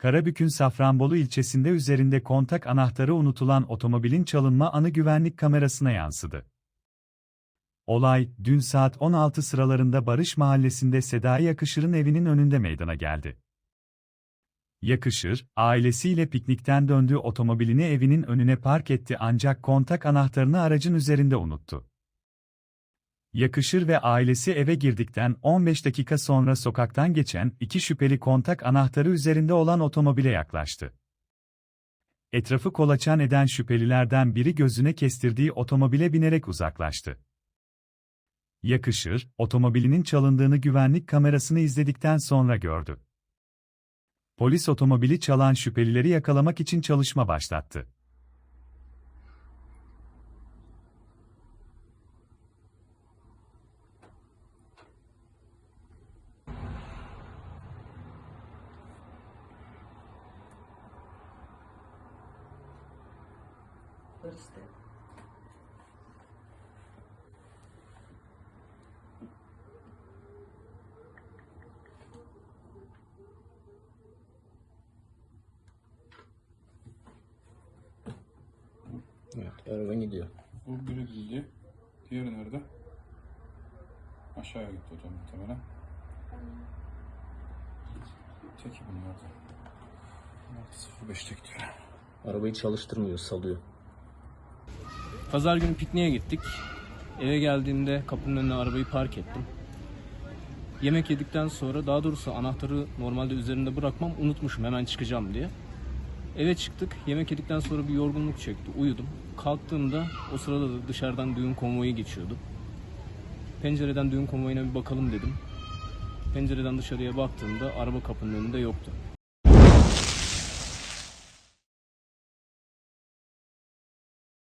Karabük'ün Safranbolu ilçesinde üzerinde kontak anahtarı unutulan otomobilin çalınma anı güvenlik kamerasına yansıdı. Olay, dün saat 16 sıralarında Barış Mahallesi'nde Sedai Yakışır'ın evinin önünde meydana geldi. Yakışır, ailesiyle piknikten döndüğü otomobilini evinin önüne park etti ancak kontak anahtarını aracın üzerinde unuttu. Yakışır ve ailesi eve girdikten 15 dakika sonra sokaktan geçen iki şüpheli kontak anahtarı üzerinde olan otomobile yaklaştı. Etrafı kolaçan eden şüphelilerden biri gözüne kestirdiği otomobile binerek uzaklaştı. Yakışır, otomobilinin çalındığını güvenlik kamerasını izledikten sonra gördü. Polis otomobili çalan şüphelileri yakalamak için çalışma başlattı. Hırsı. Evet, araba gidiyor. Bu biri gidiyor. Diğeri nerede? Aşağıya gitti da muhtemelen. Teki bunlar da. Bunlar da 05'te gidiyor. Arabayı çalıştırmıyor, salıyor. Pazar günü pikniğe gittik. Eve geldiğimde kapının önüne arabayı park ettim. Yemek yedikten sonra daha doğrusu anahtarı normalde üzerinde bırakmam unutmuşum hemen çıkacağım diye. Eve çıktık. Yemek yedikten sonra bir yorgunluk çekti. Uyudum. Kalktığımda o sırada da dışarıdan düğün konvoyu geçiyordu. Pencereden düğün konvoyuna bir bakalım dedim. Pencereden dışarıya baktığımda araba kapının önünde yoktu.